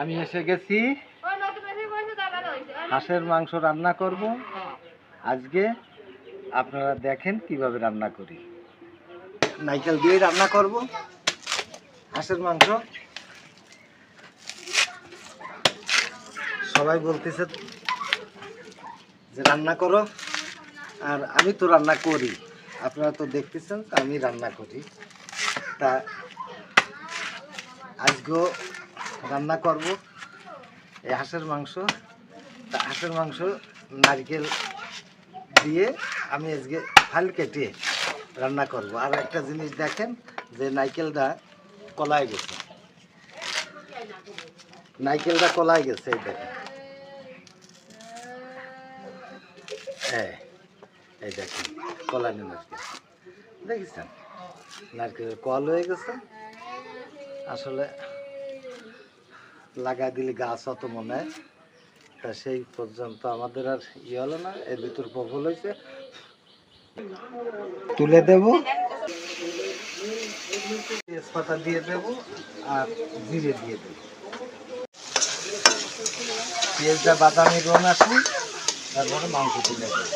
আমি এসে গেছি। হাঁসের মাংস রান্না করব। আজকে আপনারা দেখেন কীভাবে রান্না করি। নাইকেল দিয়ে রান্না করব। হাঁসের মাংস। সবাই বলতেছে যে রান্না করো। আর আমি তো রান্না করি। আপনারা তো দেখতেছেন আমি রান্না করি। তা আজকেও রান্না করব। এই হাঁসের মাংস। তা হাঁসের মাংস নারকেল দিয়ে আমি আজকে ফাল কেটে রান্না করব। আর একটা জিনিস দেখেন যে নারকেলটা কলায় গেছে। নারকেলটা কলায় গেছে, এই দেখেন। হ্যাঁ এই দেখেন কলানি নারকেল। দেখেছেন? নারকেলের কল হয়ে গেছে। আসলে লাগাই দিলে গাছ অত মনে হয়। তা সেই পর্যন্ত আমাদের আর ইয়ে হলো না এর ভিতর প্রবল হয়েছে। তুলে দেব। তেজপাতা দিয়ে দেব আর জিরে দিয়ে দেব। পেঁয়াজটা বাদামি রং আসলে তারপরে মাংস তুলে দেব।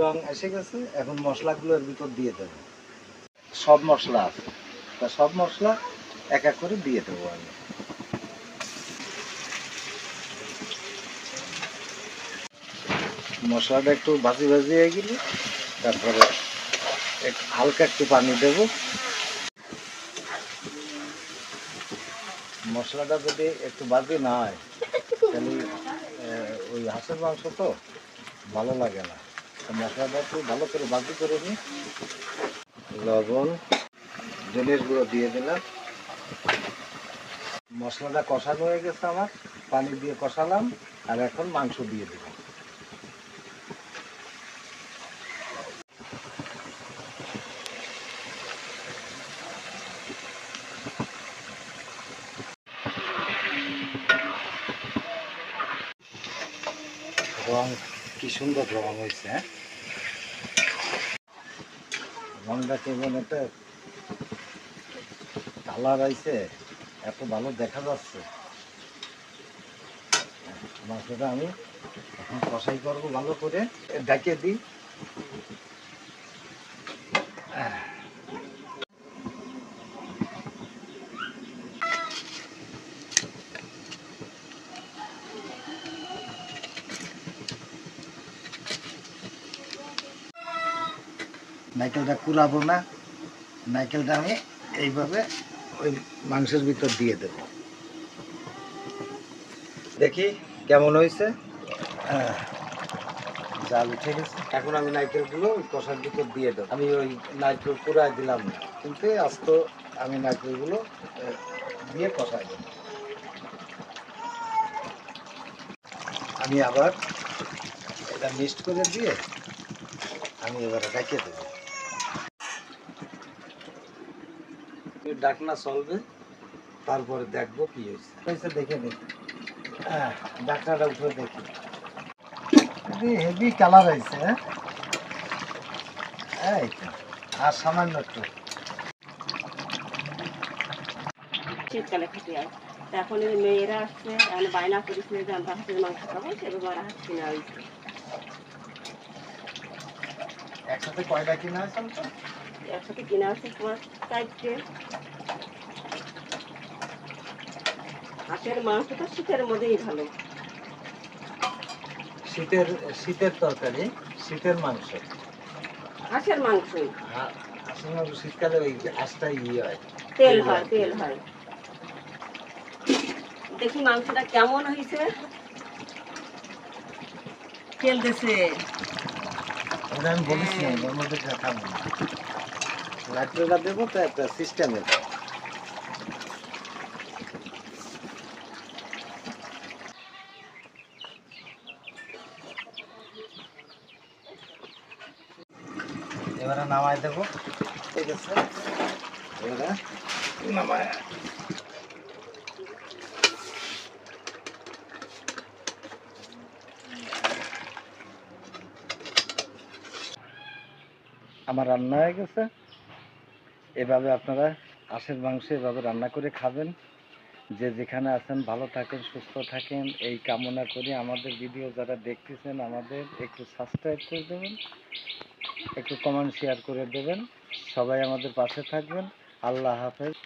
রং এসে গেছে, এখন মশলাগুলো এর ভিতর দিয়ে দেব। সব মশলা আছে। তা সব মশলা এক এক করে দিয়ে দেবো আমি। মশলাটা একটু ভাজি ভাজি হয়ে গেলে তারপরে হালকা একটু পানি দেব। মশলাটা যদি একটু বাজি না হয়, তাহলে ওই হাঁসের মাংস তো ভালো লাগে না। মশলাটা একটু ভালো করে বাজি করে নিই। লবণ গুঁড়ো দিয়ে দিলাম। মশলাটা কষানো হয়ে গেছে আমার। পানি দিয়ে কষালাম আর এখন মাংস দিয়ে দিলাম রং কি সুন্দর রং হয়েছে হ্যাঁ? রংটা কেমন একটা কালার আইছে, এত ভালো দেখা যাচ্ছে। মাংসটা আমি এখন কষাই করব ভালো করে ডাকিয়ে দিই। নাইকেলটা কুড়াবো না, নাইকেলটা আমি এইভাবে ওই মাংসের ভিতর দিয়ে দেব। দেখি কেমন হয়েছে? আহ, জাল উঠে গেছে। এখন আমি নারকেলগুলো ওই কষার ভিতর দিয়ে দেবো। আমি ওই নারকেল কুড়ায় দিলাম না। কিন্তু আস্ত আমি নারকেলগুলো দিয়ে কষাই দেবো। আমি আবার এটা মিক্সড করে দিয়ে আমি এবারে রেখে দেবো এই ডাকনা চলবে তারপরে দেখব কি হয়েছে। হয়েছে দেখে দেখি হ্যাঁ ডাকনাটা উঠে দেখি। হেভি কালার হয়েছে হ্যাঁ? এই আর সামান্য একটু। শীতকালে খেতে হয় তা এখন এই মেয়েরা আসছে আমি বায়না যে আমরা হাতের মাংস খাব সেরকম আর হাত কিনা হয়েছে। একসাথে কয়টা কিনা আছে তো একসাথে কিনা আছে তোমার চারটে হাতের মাংস তো শীতের মধ্যেই ভালো। শীতের শীতের তরকারি শীতের মাংস। হাঁসের মাংস। হ্যাঁ, আসলে শীতকালে ওই আঁশটা ইয়ে হয় তেল হয় তেল হয়। দেখি মাংসটা কেমন হয়েছে। তেল দেশে আমি বলেছি ওর মধ্যে খাব না। লাইটটা দেবো তো একটা সিস্টেমে এবারে নামাই দেবো। ঠিক আছে। এবারে নামায়। আমার রান্না হয়ে গেছে। এভাবে আপনারা হাঁসের মাংস এভাবে রান্না করে খাবেন। যে যেখানে আছেন, ভালো থাকেন, সুস্থ থাকেন, এই কামনা করি। আমাদের ভিডিও যারা দেখতেছেন, আমাদের একটু সাবস্ক্রাইব করে দেবেন, একটু কমেন্ট শেয়ার করে দেবেন। সবাই আমাদের পাশে থাকবেন। আল্লাহ হাফেজ।